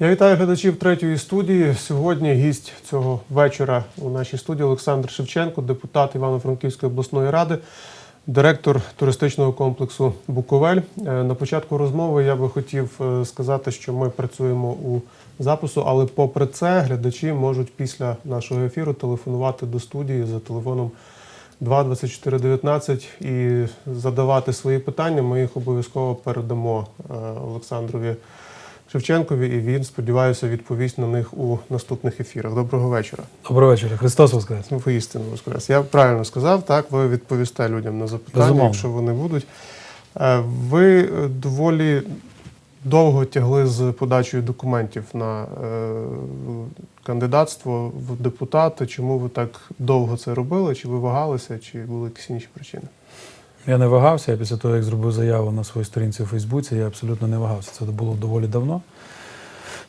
Я вітаю глядачів третьої студії. Сьогодні гість цього вечора у нашій студії Олександр Шевченко, депутат Івано-Франківської обласної ради, директор туристичного комплексу Буковель. Е, На початку розмови я би хотів е, сказати, що ми працюємо у запису, але попри це глядачі можуть після нашого ефіру телефонувати до студії за телефоном 2 24 19 і задавати свої питання. Ми їх обов'язково передамо е, Олександрові Шевченкові, і він, сподіваюся, відповість на них у наступних ефірах. Доброго вечора. Доброго вечора. Христос Воскрес. Воістину воскрес. Я правильно сказав, так ви відповісте людям на запитання, Безумовно. якщо вони будуть. Е, Ви е, доволі довго тягли з подачею документів на е, кандидатство в депутати. Чому ви так довго це робили? Чи ви вагалися, чи були якісь інші причини? Я не вагався. Я після того, як зробив заяву на своїй сторінці у Фейсбуці, я абсолютно не вагався. Це було доволі давно.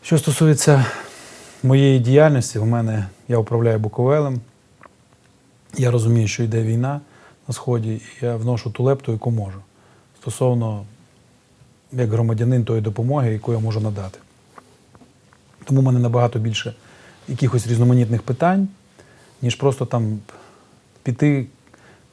Що стосується моєї діяльності, у мене я управляю Буковелем. Я розумію, що йде війна на Сході, і я вношу ту лепту, яку можу. Стосовно як громадянин тої допомоги, яку я можу надати. Тому в мене набагато більше якихось різноманітних питань, ніж просто там піти,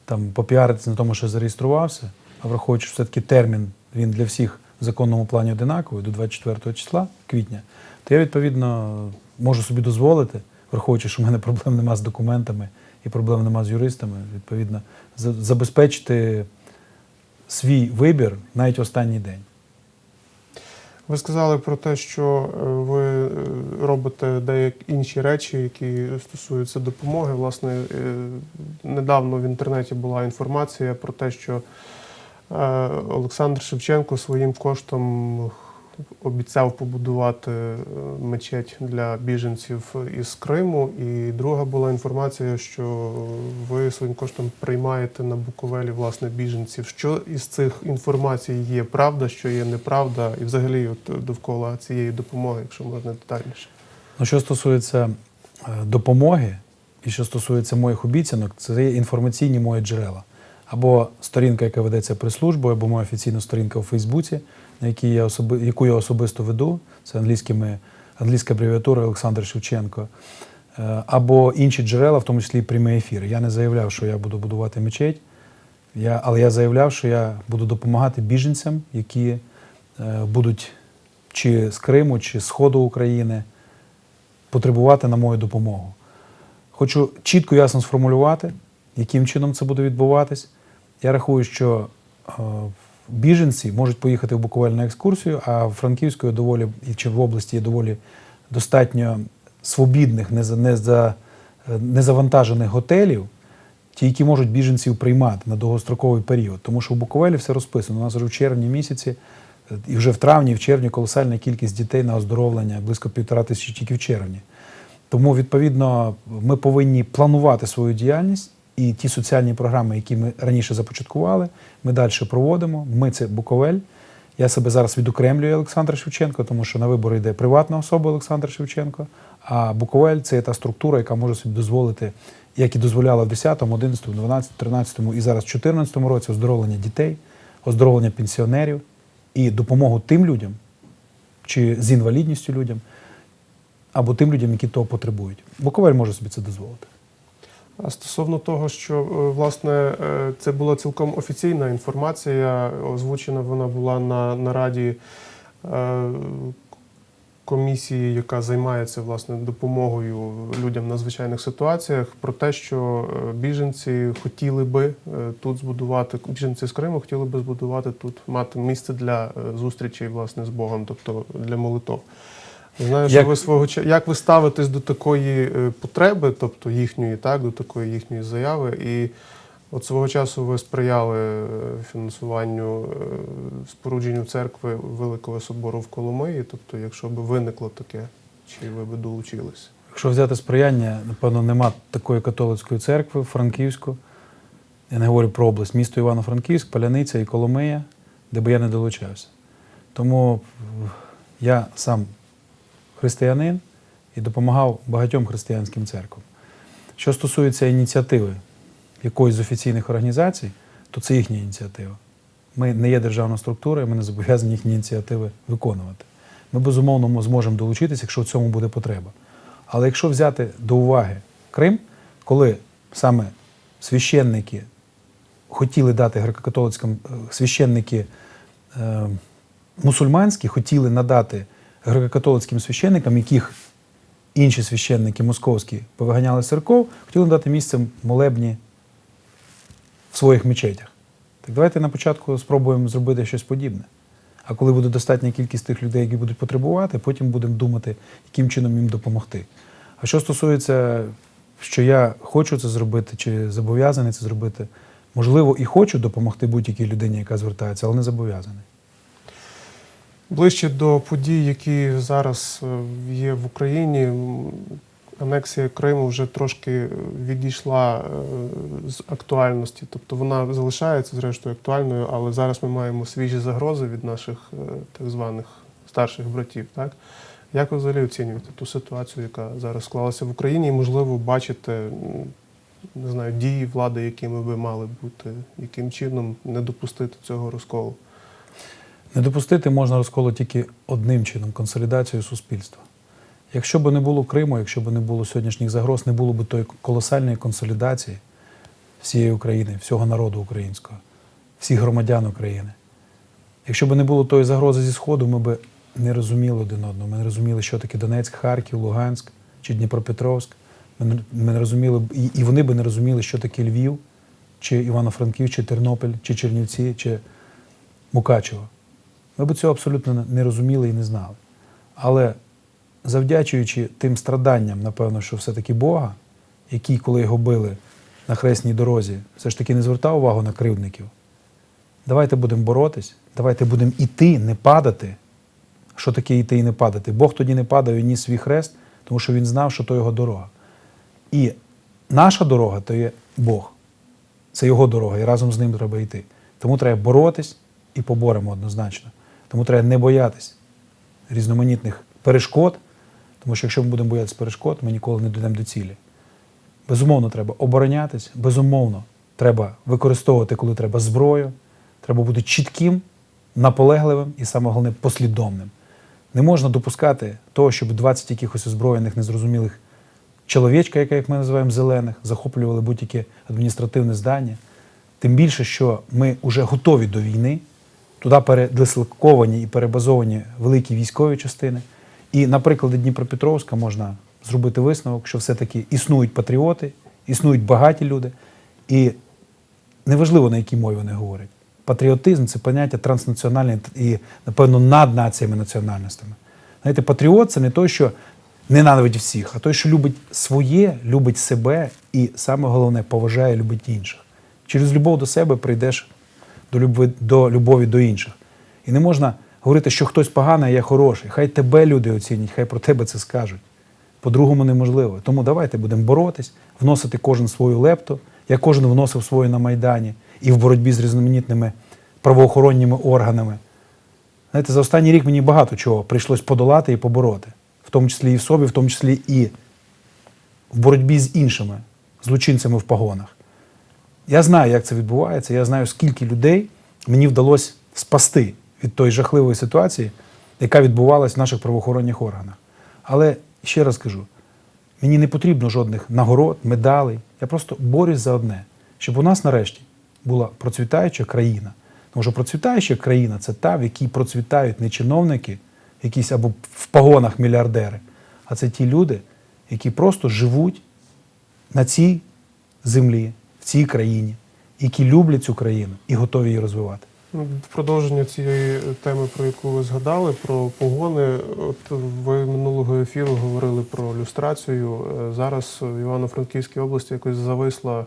там, попіаритися на тому, що зареєструвався, а враховуючи, що все-таки термін він для всіх в законному плані одинаковий до 24 числа квітня, то я відповідно можу собі дозволити, враховуючи, що в мене проблем нема з документами і проблем нема з юристами, відповідно, забезпечити свій вибір навіть в останній день. Ви сказали про те, що е, ви е, робите деякі інші речі, які стосуються допомоги. Власне, е, недавно в інтернеті була інформація про те, що Олександр Шевченко своїм коштом обіцяв побудувати е, мечеть для біженців із Криму. І друга була інформація, що ви своїм коштом приймаєте на Буковелі власне біженців. Що із цих інформацій є правда, що є неправда, і взагалі от довкола цієї допомоги, якщо можна детальніше. Ну, що стосується е, допомоги і що стосується моїх обіцянок, це є інформаційні мої джерела. Або сторінка, яка ведеться прес-службою, або моя офіційна сторінка у Фейсбуці, на я особи, яку я особисто веду, це англійськими, англійська абревіатура Олександр Шевченко, Е, або інші джерела, в тому числі і прямий ефір. Я не заявляв, що я буду будувати мечеть, я, але я заявляв, що я буду допомагати біженцям, які е, будуть чи з Криму, чи з Сходу України потребувати на мою допомогу. Хочу чітко ясно сформулювати, яким чином це буде відбуватись. Я рахую, що е, біженці можуть поїхати в Буковель на екскурсію, а в Франківської доволі чи в області є доволі достатньо свобідних, не, за- не, за, незавантажених готелів, ті, які можуть біженців приймати на довгостроковий період. Тому що в Буковелі все розписано. У нас вже в червні місяці, е, і вже в травні, і в червні колосальна кількість дітей на оздоровлення, близько півтора тисячі тільки в червні. Тому, відповідно, ми повинні планувати свою діяльність і ті соціальні програми, які ми раніше започаткували, ми далі проводимо. Ми це Буковель. Я себе зараз відокремлюю Олександр Шевченко, тому що на вибори йде приватна особа Олександр Шевченко. А Буковель це та структура, яка може собі дозволити, як і дозволяла в 10, 11, 12, 13 і зараз в 14 році оздоровлення дітей, оздоровлення пенсіонерів і допомогу тим людям, чи з інвалідністю людям, або тим людям, які того потребують. Буковель може собі це дозволити. А стосовно того, що е, власне е, це була цілком офіційна інформація, озвучена вона була на нараді е, комісії, яка займається власне допомогою людям в надзвичайних ситуаціях, про те, що біженці хотіли би тут збудувати біженці з Криму хотіли би збудувати тут мати місце для зустрічей власне з Богом, тобто для молитов. Знаю, що Як- ви свого. Як ви ставитесь до такої е, потреби, тобто їхньої, так, до такої їхньої заяви? І от свого часу ви сприяли е, фінансуванню е, спорудженню церкви Великого собору в Коломиї. Тобто, якщо б виникло таке, чи ви б долучились? Якщо взяти сприяння, напевно, нема такої католицької церкви Франківську. Я не говорю про область, місто Івано-Франківськ, Паляниця і Коломия, де би я не долучався. Тому я сам християнин і допомагав багатьом християнським церквам. Що стосується ініціативи, якоїсь з офіційних організацій, то це їхня ініціатива. Ми не є державна структура, і ми не зобов'язані їхні ініціативи виконувати. Ми безумовно зможемо долучитися, якщо в цьому буде потреба. Але якщо взяти до уваги Крим, коли саме священники хотіли дати греко-католицьким е, священники е, мусульманські хотіли надати греко-католицьким священникам, яких інші священники московські повиганяли церков, хотіли надати місце молебні в своїх мечетях. Так давайте на початку спробуємо зробити щось подібне. А коли буде достатня кількість тих людей, які будуть потребувати, потім будемо думати, яким чином їм допомогти. А що стосується, що я хочу це зробити, чи зобов'язаний це зробити, можливо, і хочу допомогти будь-якій людині, яка звертається, але не зобов'язаний. Ближче до подій, які зараз е, є в Україні, анексія Криму вже трошки е, відійшла е, з актуальності. Тобто вона залишається зрештою актуальною, але зараз ми маємо свіжі загрози від наших так званих старших братів. Так? Як ви взагалі оцінюєте ту ситуацію, яка зараз склалася в Україні, і можливо бачите не знаю, дії влади, якими би мали бути, яким чином не допустити цього розколу? Не допустити можна розколу тільки одним чином консолідацією суспільства. Якщо б не було Криму, якщо б не було сьогоднішніх загроз, не було б тої колосальної консолідації всієї України, всього народу українського, всіх громадян України. Якщо б не було тої загрози зі Сходу, ми б не розуміли один одного. Ми не розуміли, що таке Донецьк, Харків, Луганськ чи Дніпропетровськ. Ми не, розуміли, і, вони б не розуміли, що таке Львів, чи Івано-Франків, чи Тернопіль, чи Чернівці, чи Мукачево. Ми б цього абсолютно не- розуміли і не знали. Але завдячуючи тим страданням, напевно, що все-таки Бога, який, коли його били на хресній дорозі, все ж таки не звертав увагу на кривдників. Давайте будемо боротись, давайте будемо іти, не падати. Що таке іти і не падати? Бог тоді не падав і ніс свій хрест, тому що він знав, що то його дорога. І наша дорога то є Бог. Це його дорога, і разом з ним треба йти. Тому треба боротись і поборемо однозначно. Тому треба не боятись різноманітних перешкод, тому що якщо ми будемо боятися перешкод, ми ніколи не дійдемо до цілі. Безумовно, треба оборонятись, безумовно, треба використовувати, коли треба зброю, треба бути чітким, наполегливим і саме головне послідовним. Не можна допускати того, щоб 20 якихось озброєних незрозумілих чоловічка, яка, як ми називаємо зелених, захоплювали будь-яке адміністративне здання. Тим більше, що ми вже готові до війни, туди передислоковані і перебазовані великі військові частини. І на прикладі Дніпропетровська можна зробити висновок, що все-таки існують патріоти, існують багаті люди, і неважливо на якій мові вони говорять. Патріотизм це поняття транснаціональне і, напевно, над націями національностями. Знаєте, патріот це не той, що ненавидить всіх, а той, що любить своє, любить себе і саме головне поважає, любить інших. Через любов до себе прийдеш до любові до, любові до інших. І не можна говорити, що хтось поганий, а я хороший. Хай тебе люди оцінять, хай про тебе це скажуть. По-другому неможливо. Тому давайте будемо боротись, вносити кожен свою лепту. Я кожен вносив свою на Майдані і в боротьбі з різноманітними правоохоронними органами. Знаєте, за останній рік мені багато чого прийшлось подолати і побороти, в тому числі і в собі, в тому числі і в боротьбі з іншими злочинцями в погонах. Я знаю, як це відбувається, я знаю, скільки людей мені вдалося спасти від тої жахливої ситуації, яка відбувалась в наших правоохоронних органах. Але ще раз кажу: мені не потрібно жодних нагород, медалей. Я просто борюсь за одне, щоб у нас нарешті була процвітаюча країна. Тому що процвітаюча країна це та, в якій процвітають не чиновники, якісь або в погонах мільярдери, а це ті люди, які просто живуть на цій землі, в цій країні, які люблять цю країну і готові її розвивати. Ну, В продовження цієї теми, про яку ви згадали, про погони. От ви минулого ефіру говорили про люстрацію. Е, Зараз в Івано-Франківській області якось зависла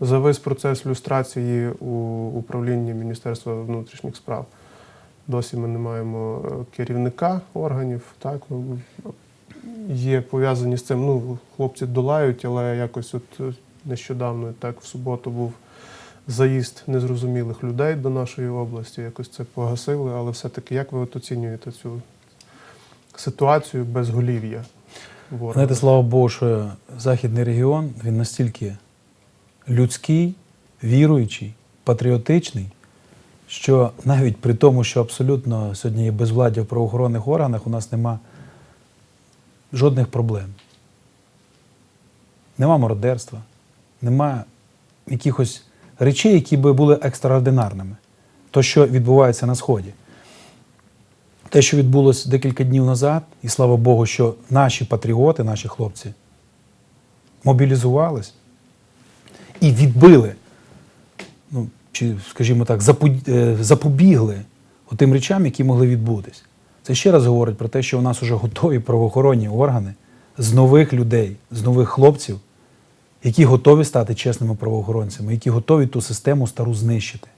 завис процес люстрації у управлінні Міністерства внутрішніх справ. Досі ми не маємо е, керівника органів. Так ну, є пов'язані з цим. Ну, хлопці долають, але якось от е, нещодавно, так в суботу був заїзд незрозумілих людей до нашої області, якось це погасили, але все-таки як ви от оцінюєте цю ситуацію безголів'я? Знаєте, слава Богу, що західний регіон він настільки людський, віруючий, патріотичний, що навіть при тому, що абсолютно сьогодні є безвладдя в правоохоронних органах, у нас нема жодних проблем. Нема мародерства, нема якихось речей, які би були екстраординарними. То, що відбувається на Сході. Те, що відбулося декілька днів назад, і слава Богу, що наші патріоти, наші хлопці, мобілізувались і відбили, ну, чи, скажімо так, е, запобігли тим речам, які могли відбутись. Це ще раз говорить про те, що у нас вже готові правоохоронні органи з нових людей, з нових хлопців, які готові стати чесними правоохоронцями, які готові ту систему стару знищити.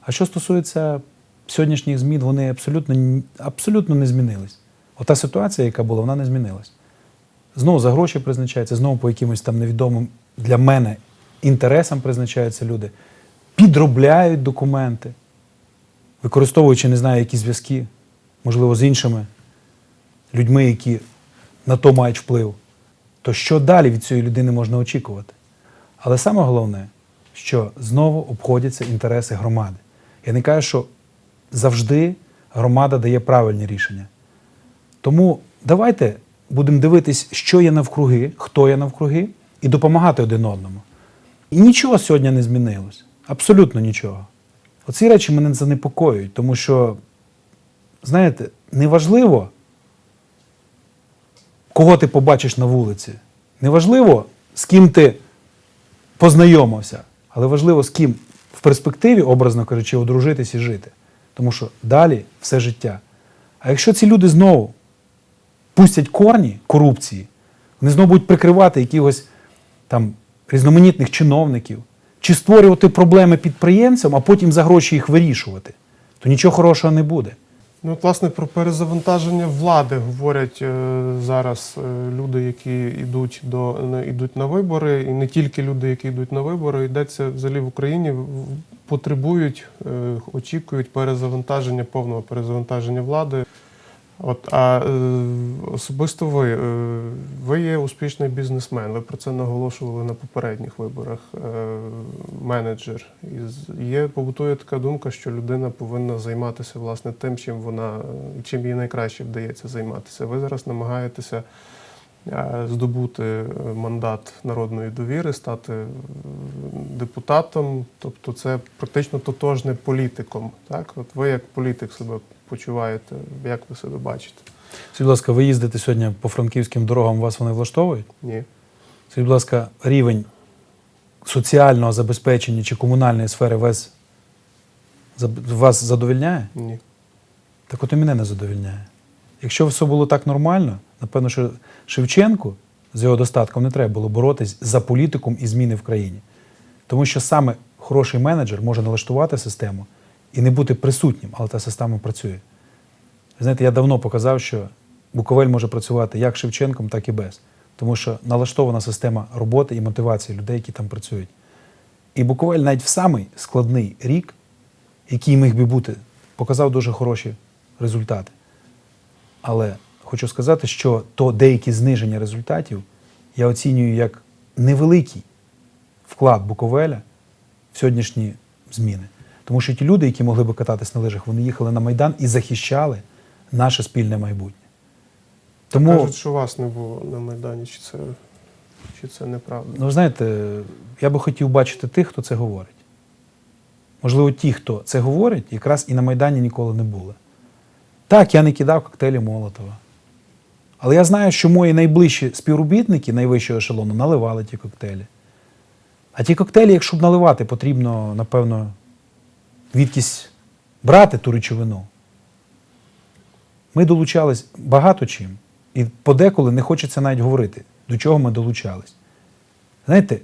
А що стосується сьогоднішніх змін, вони абсолютно, абсолютно не змінились. Ота ситуація, яка була, вона не змінилась. Знову за гроші призначаються, знову по якимось там невідомим для мене інтересам призначаються люди, підробляють документи, використовуючи, не знаю, які зв'язки, можливо, з іншими людьми, які на то мають вплив. То що далі від цієї людини можна очікувати? Але саме головне, що знову обходяться інтереси громади. Я не кажу, що завжди громада дає правильні рішення. Тому давайте будемо дивитись, що є навкруги, хто є навкруги, і допомагати один одному. І нічого сьогодні не змінилось. Абсолютно нічого. Оці речі мене занепокоюють, тому що, знаєте, неважливо, кого ти побачиш на вулиці. Неважливо, з ким ти познайомився, але важливо, з ким в перспективі, образно кажучи, одружитись і жити. Тому що далі все життя. А якщо ці люди знову пустять корні корупції, вони знову будуть прикривати якихось там різноманітних чиновників, чи створювати проблеми підприємцям, а потім за гроші їх вирішувати, то нічого хорошого не буде. Ну, власне, про перезавантаження влади говорять е, зараз е, люди, які йдуть до йдуть на вибори, і не тільки люди, які йдуть на вибори, йдеться взагалі в Україні, потребують, е, очікують перезавантаження, повного перезавантаження влади. От, а е, особисто ви, е, ви є успішний бізнесмен, ви про це наголошували на попередніх виборах. Е, менеджер. Є побутує така думка, що людина повинна займатися власне тим, чим вона чим їй найкраще вдається займатися. Ви зараз намагаєтеся здобути мандат народної довіри, стати депутатом. Тобто, це практично тотожне політиком. Так, от ви як політик себе почуваєте, як ви себе бачите? Скажіть, будь ласка, ви їздите сьогодні по франківським дорогам, вас вони влаштовують? Ні. Скажіть, будь ласка, рівень соціального забезпечення чи комунальної сфери вас, вас задовільняє? Ні. Так от і мене не задовільняє. Якщо все було так нормально, напевно, що Шевченку з його достатком не треба було боротись за політикум і зміни в країні. Тому що саме хороший менеджер може налаштувати систему і не бути присутнім, але та система працює. Знаєте, я давно показав, що Буковель може працювати як Шевченком, так і без. Тому що налаштована система роботи і мотивації людей, які там працюють. І Буковель навіть в самий складний рік, який міг би бути, показав дуже хороші результати. Але хочу сказати, що то деякі зниження результатів я оцінюю як невеликий вклад Буковеля в сьогоднішні зміни. Тому що ті люди, які могли би кататись на лижах, вони їхали на Майдан і захищали наше спільне майбутнє. Тому, Кажуть, що вас не було на Майдані, чи це, чи це неправда? ну, ви знаєте, я би хотів бачити тих, хто це говорить. Можливо, ті, хто це говорить, якраз і на Майдані ніколи не були. Так, я не кидав коктейлі Молотова. Але я знаю, що мої найближчі співробітники найвищого ешелону наливали ті коктейлі. А ті коктейлі, якщо б наливати, потрібно, напевно, відкись брати ту речовину. Ми долучались багато чим. І подеколи не хочеться навіть говорити, до чого ми долучались. Знаєте,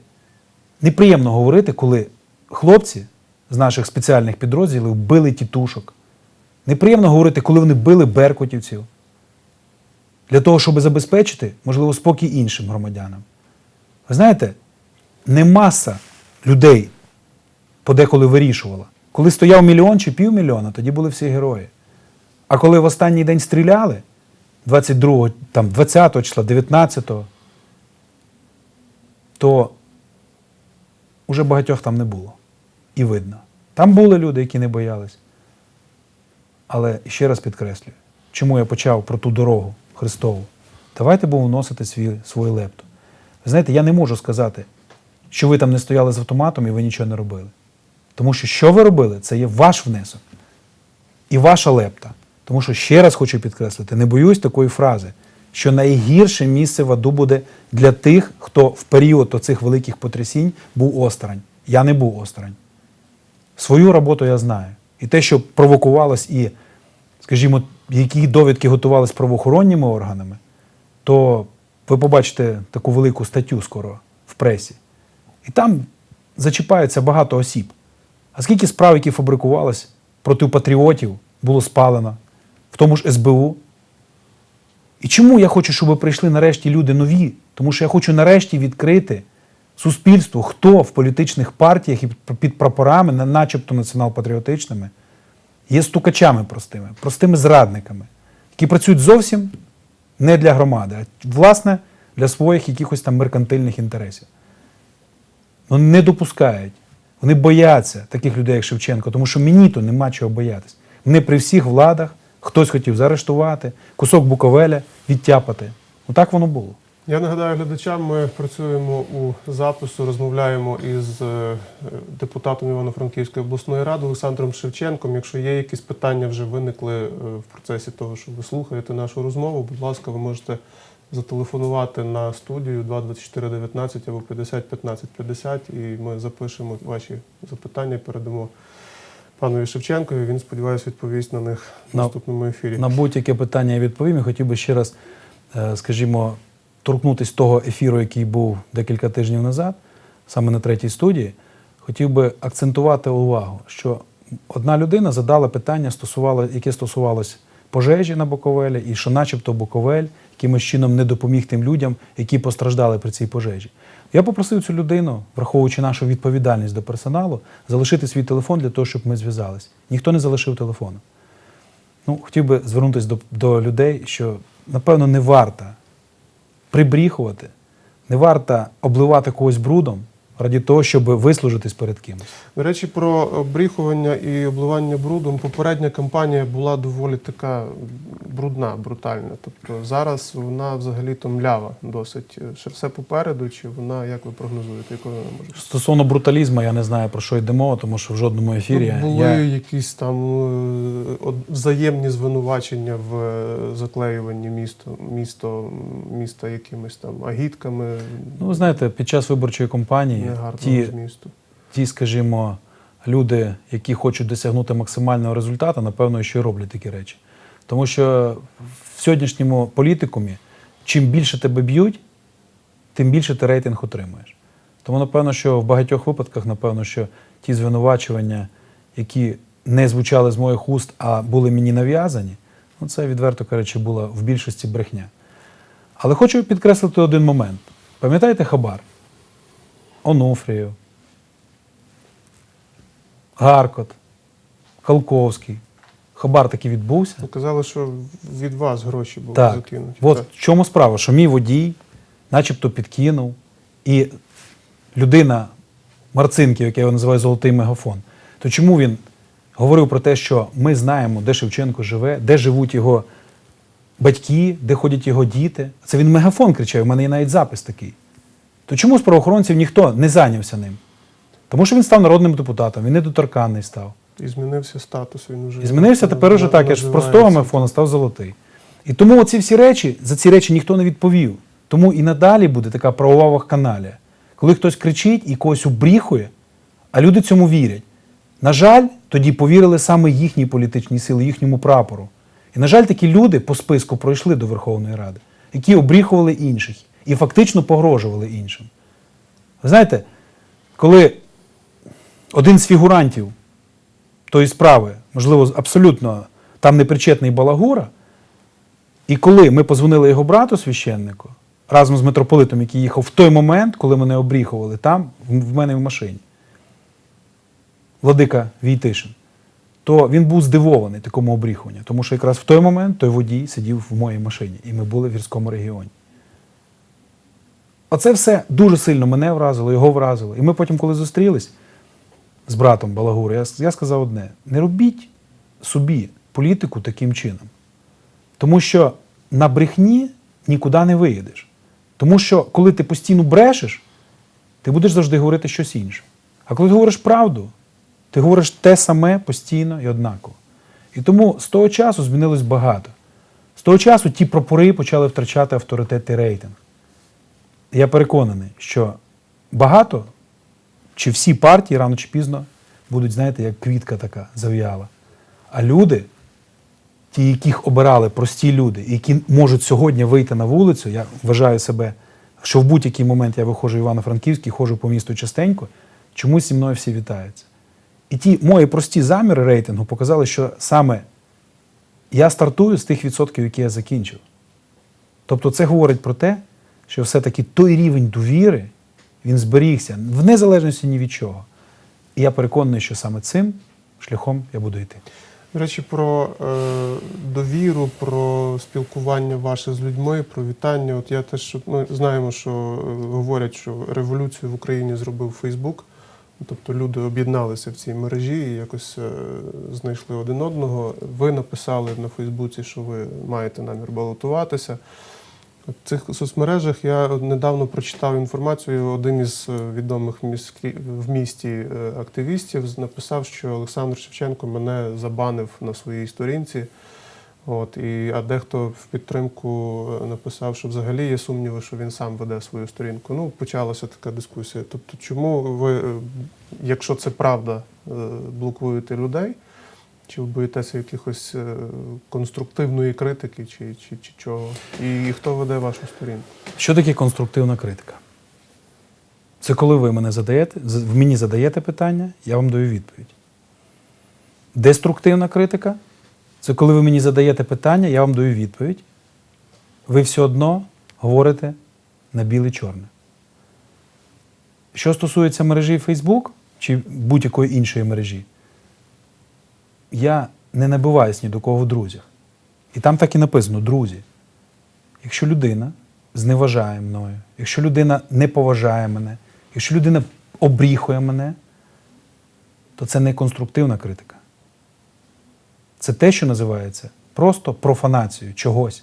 неприємно говорити, коли хлопці з наших спеціальних підрозділів били тітушок. Неприємно говорити, коли вони били беркутівців. Для того, щоб забезпечити, можливо, спокій іншим громадянам. Ви знаєте, не маса людей подеколи вирішувала. Коли стояв мільйон чи півмільйона, тоді були всі герої. А коли в останній день стріляли, 22, там, 20 числа, 19-го, то уже багатьох там не було. І видно. Там були люди, які не боялись. Але ще раз підкреслюю, чому я почав про ту дорогу Христову. Давайте будемо вносити свій, свою лепту. Ви знаєте, я не можу сказати, що ви там не стояли з автоматом і ви нічого не робили. Тому що що ви робили, це є ваш внесок і ваша лепта. Тому що ще раз хочу підкреслити, не боюсь такої фрази, що найгірше місце в аду буде для тих, хто в період оцих великих потрясінь був осторонь. Я не був осторонь. Свою роботу я знаю. І те, що провокувалось і, скажімо, які довідки готувались правоохоронними органами, то ви побачите таку велику статтю скоро в пресі. І там зачіпається багато осіб. А скільки справ, які фабрикувались проти патріотів, було спалено, в тому ж СБУ. І чому я хочу, щоб прийшли нарешті люди нові? Тому що я хочу нарешті відкрити суспільству, хто в політичних партіях і під прапорами, начебто націонал-патріотичними, є стукачами простими, простими зрадниками, які працюють зовсім не для громади, а власне для своїх якихось там меркантильних інтересів. Ну, не допускають. Вони бояться таких людей, як Шевченко, тому що мені то нема чого боятись. Мене при всіх владах хтось хотів заарештувати, кусок Буковеля відтяпати. Отак воно було. Я нагадаю глядачам, ми працюємо у запису, розмовляємо із е, депутатом Івано-Франківської обласної ради Олександром Шевченком. Якщо є якісь питання, вже виникли е, в процесі того, що ви слухаєте нашу розмову, будь ласка, ви можете зателефонувати на студію 22419 або 50 15 50, і ми запишемо ваші запитання, передамо панові Шевченкові. Він сподіваюся відповість на них в На- наступному ефірі. На будь-яке питання я відповім. І хотів би ще раз, е, скажімо, торкнутися того ефіру, який був декілька тижнів назад, саме на третій студії. Хотів би акцентувати увагу, що одна людина задала питання, яке стосувалось пожежі на Буковелі, і що, начебто, Буковель якимось чином не допоміг тим людям, які постраждали при цій пожежі. Я попросив цю людину, враховуючи нашу відповідальність до персоналу, залишити свій телефон для того, щоб ми зв'язались. Ніхто не залишив телефону. Ну, хотів би звернутися до, до людей, що, напевно, не варто прибріхувати, не варто обливати когось брудом раді того, щоб вислужитись перед кимось. До речі, про обріхування і обливання брудом. Попередня кампанія була доволі така брудна, брутальна. Тобто зараз вона взагалі то млява досить. Ще все попереду, чи вона, як ви прогнозуєте, якою вона може? Стосовно бруталізму, я не знаю про що йде мова, тому що в жодному ефірі Тут були я якісь там е, взаємні звинувачення в е, заклеюванні місто, місто, міста якимись там агітками ну ви знаєте, під час виборчої кампанії ті, ті, скажімо, люди, які хочуть досягнути максимального результату, напевно, що й роблять такі речі. Тому що в сьогоднішньому політикумі, чим більше тебе б'ють, тим більше ти рейтинг отримуєш. Тому, напевно, що в багатьох випадках, напевно, що ті звинувачування, які не звучали з моїх уст, а були мені нав'язані, ну це, відверто кажучи, була в більшості брехня. Але хочу підкреслити один момент. Пам'ятаєте Хабар? Онуфрієв, Гаркот, Халковський. Хабар таки відбувся. Ну, Казали, що від вас гроші були Так. закинуті. От Так. в чому справа, що мій водій, начебто, підкинув, і людина Марцинків, яке я його називаю золотий мегафон, то чому він говорив про те, що ми знаємо, де Шевченко живе, де живуть його батьки, де ходять його діти? Це він мегафон кричав, у мене є навіть запис такий. То чому з правоохоронців ніхто не зайнявся ним? Тому що він став народним депутатом, він недоторканний став. І змінився статус. Він уже І змінився тепер уже так, аж з простого мегафона став золотий. І тому оці всі речі, за ці речі ніхто не відповів. Тому і надалі буде така правова вакханалія. Коли хтось кричить і когось обріхує, а люди цьому вірять. На жаль, тоді повірили саме їхні політичні сили, їхньому прапору. І, на жаль, такі люди по списку пройшли до Верховної Ради, які обріхували інших і фактично погрожували іншим. Ви знаєте, коли один з фігурантів тої справи, можливо, абсолютно там непричетний Балагура. І коли ми позвонили його брату священнику разом з митрополитом, який їхав в той момент, коли мене обріхували, там, в мене в машині, Владика Війтишин, то він був здивований такому обріхуванню, тому що якраз в той момент той водій сидів в моїй машині, і ми були в гірському регіоні. Оце все дуже сильно мене вразило, його вразило. І ми потім, коли зустрілись з братом Балагур, я, я сказав одне: не робіть собі політику таким чином. Тому що на брехні нікуди не виїдеш. Тому що коли ти постійно брешеш, ти будеш завжди говорити щось інше. А коли ти говориш правду, ти говориш те саме постійно і однаково. І тому з того часу змінилось багато. З того часу ті прапори почали втрачати авторитет і рейтинг. Я переконаний, що багато чи всі партії рано чи пізно будуть, знаєте, як квітка така зав'яла. А люди, ті, яких обирали прості люди, які можуть сьогодні вийти на вулицю, я вважаю себе, що в будь-який момент я виходжу в Івано-Франківський, ходжу по місту частенько, чомусь зі мною всі вітаються. І ті мої прості заміри рейтингу показали, що саме я стартую з тих відсотків, які я закінчив. Тобто це говорить про те, що все-таки той рівень довіри він зберігся в незалежності ні від чого. І я переконаний, що саме цим шляхом я буду йти. До речі, про е, довіру, про спілкування ваше з людьми, про вітання. От я теж ми знаємо, що е, говорять, що революцію в Україні зробив Фейсбук. Тобто люди об'єдналися в цій мережі і якось е, знайшли один одного. Ви написали на Фейсбуці, що ви маєте намір балотуватися. Цих соцмережах я недавно прочитав інформацію. Один із е, відомих міські- в місті е, активістів написав, що Олександр Шевченко мене забанив на своїй сторінці. От, і, а дехто в підтримку е, написав, що взагалі є сумніви, що він сам веде свою сторінку. Ну, почалася така дискусія. Тобто, чому ви, якщо це правда, блокуєте людей? Чи ви боїтеся якихось е, конструктивної критики, чи, чи, чи чого? І хто веде вашу сторінку? Що таке конструктивна критика? Це коли ви мене задаєте, мені задаєте питання, я вам даю відповідь. Деструктивна критика це коли ви мені задаєте питання, я вам даю відповідь. Ви все одно говорите на біле-чорне. Що стосується мережі Facebook чи будь-якої іншої мережі, я не набиваюсь ні до кого в друзях. І там так і написано друзі. Якщо людина зневажає мною, якщо людина не поважає мене, якщо людина обріхує мене, то це не конструктивна критика. Це те, що називається просто профанацією чогось.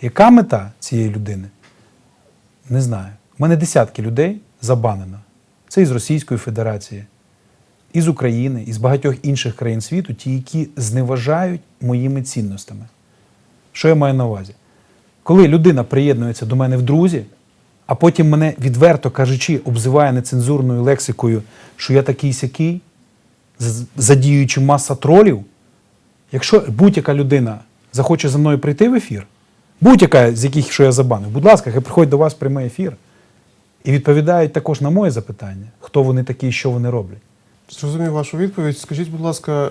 Яка мета цієї людини? Не знаю. У мене десятки людей забанено. Це із Російської Федерації, із України, із багатьох інших країн світу, ті, які зневажають моїми цінностями. Що я маю на увазі? Коли людина приєднується до мене в друзі, а потім мене відверто кажучи, обзиває нецензурною лексикою, що я такий сякий, задіюючи маса тролів, якщо будь-яка людина захоче за мною прийти в ефір, будь-яка з яких, що я забанив, будь ласка, хай приходить до вас в прямий ефір і відповідають також на моє запитання, хто вони такі і що вони роблять. Зрозумів вашу відповідь. Скажіть, будь ласка, е,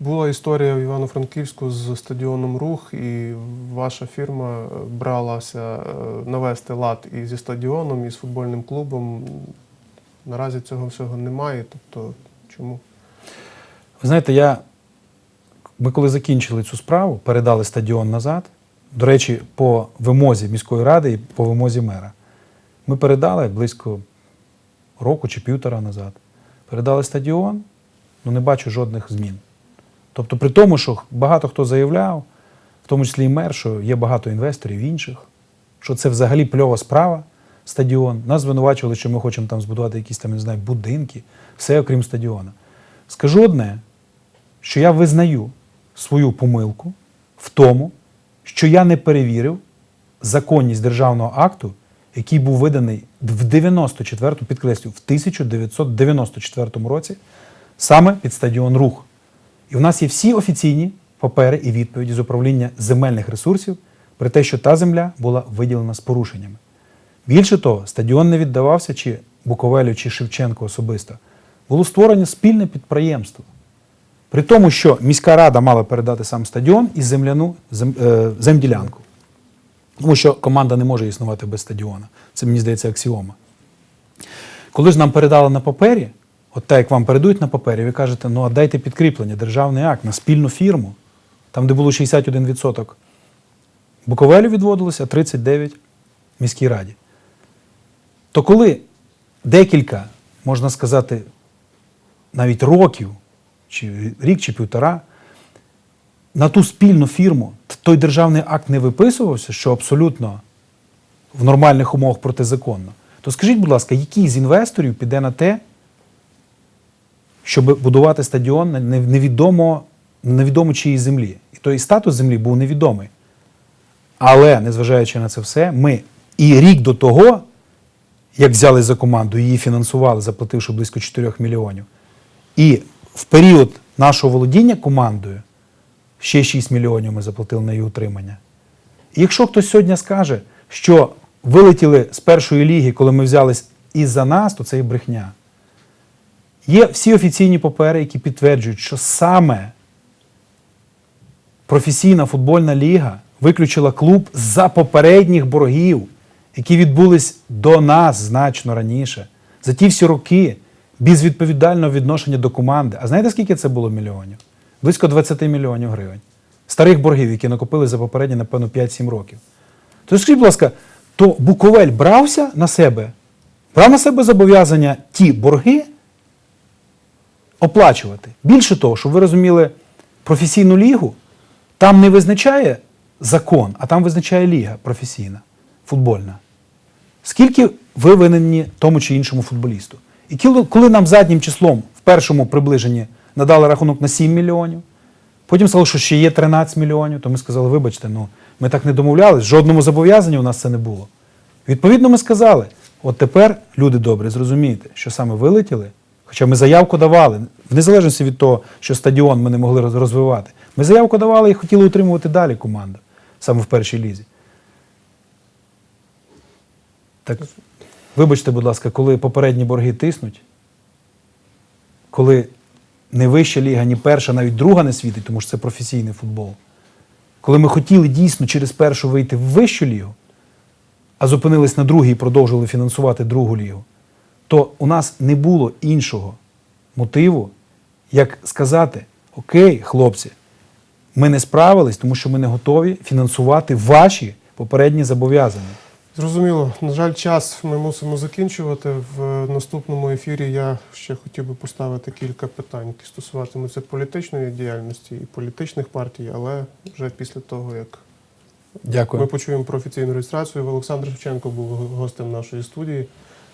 була історія в Івано-Франківську з стадіоном Рух, і ваша фірма е, бралася е, навести лад і зі стадіоном, і з футбольним клубом. Наразі цього всього немає. Тобто, чому? Ви знаєте, я, ми коли закінчили цю справу, передали стадіон назад. До речі, по вимозі міської ради і по вимозі мера. Ми передали близько року чи півтора назад. Передали стадіон, ну не бачу жодних змін. Тобто, при тому, що багато хто заявляв, в тому числі і мер, що є багато інвесторів інших, що це взагалі пльова справа, стадіон. Нас звинувачували, що ми хочемо там збудувати якісь там, не знаю, будинки, все окрім стадіона. Скажу одне, що я визнаю свою помилку в тому, що я не перевірив законність державного акту, який був виданий в 94 підкреслю, в 1994 році, саме під стадіон Рух. І в нас є всі офіційні папери і відповіді з управління земельних ресурсів про те, що та земля була виділена з порушеннями. Більше того, стадіон не віддавався чи Буковелю, чи Шевченко особисто. Було створено спільне підприємство. При тому, що міська рада мала передати сам стадіон і земляну зем, е, земділянку. Тому що команда не може існувати без стадіона. Це, мені здається, аксіома. Коли ж нам передали на папері, от так як вам передають на папері, ви кажете, ну а дайте підкріплення, державний акт на спільну фірму, там, де було 61% Буковелю відводилося, а 39% міській раді. То коли декілька, можна сказати, навіть років, чи рік чи півтора, на ту спільну фірму той державний акт не виписувався, що абсолютно в нормальних умовах протизаконно, то скажіть, будь ласка, який з інвесторів піде на те, щоб будувати стадіон на невідомо, невідомо чиїй землі? І той статус землі був невідомий. Але, незважаючи на це все, ми і рік до того, як взяли за команду, її фінансували, заплативши близько 4 мільйонів. І в період нашого володіння командою ще 6 мільйонів ми заплатили на її утримання. І якщо хтось сьогодні скаже, що вилетіли з першої ліги, коли ми взялись із-за нас, то це є брехня. Є всі офіційні папери, які підтверджують, що саме професійна футбольна ліга виключила клуб за попередніх боргів, які відбулись до нас значно раніше, за ті всі роки безвідповідального відношення до команди. А знаєте, скільки це було мільйонів? Близько 20 мільйонів гривень. Старих боргів, які накопили за попередні, напевно, 5-7 років. То скажіть, будь ласка, то Буковель брався на себе, брав на себе зобов'язання ті борги оплачувати. Більше того, щоб ви розуміли, професійну лігу там не визначає закон, а там визначає ліга професійна, футбольна. Скільки ви винні тому чи іншому футболісту? І коли нам заднім числом в першому приближенні надали рахунок на 7 мільйонів, потім сказали, що ще є 13 мільйонів, то ми сказали, вибачте, ну ми так не домовлялись, жодному зобов'язанню у нас це не було. Відповідно, ми сказали: от тепер, люди добрі, зрозумійте, що саме вилетіли, хоча ми заявку давали, в незалежності від того, що стадіон ми не могли розвивати. Ми заявку давали і хотіли утримувати далі команду, саме в першій лізі. Так, вибачте, будь ласка, коли попередні борги тиснуть, коли не вища ліга, ні перша, навіть друга не світить, тому що це професійний футбол. Коли ми хотіли дійсно через першу вийти в вищу лігу, а зупинились на другій і продовжили фінансувати другу лігу, то у нас не було іншого мотиву, як сказати: Окей, хлопці, ми не справились, тому що ми не готові фінансувати ваші попередні зобов'язання. Зрозуміло. На жаль, час ми мусимо закінчувати. В наступному ефірі я ще хотів би поставити кілька питань, які стосуватимуться політичної діяльності і політичних партій, але вже після того, як Дякую. ми почуємо про офіційну реєстрацію. Олександр Шевченко був гостем нашої студії.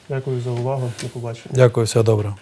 Дякую за увагу. До побачення. Дякую, всього доброго.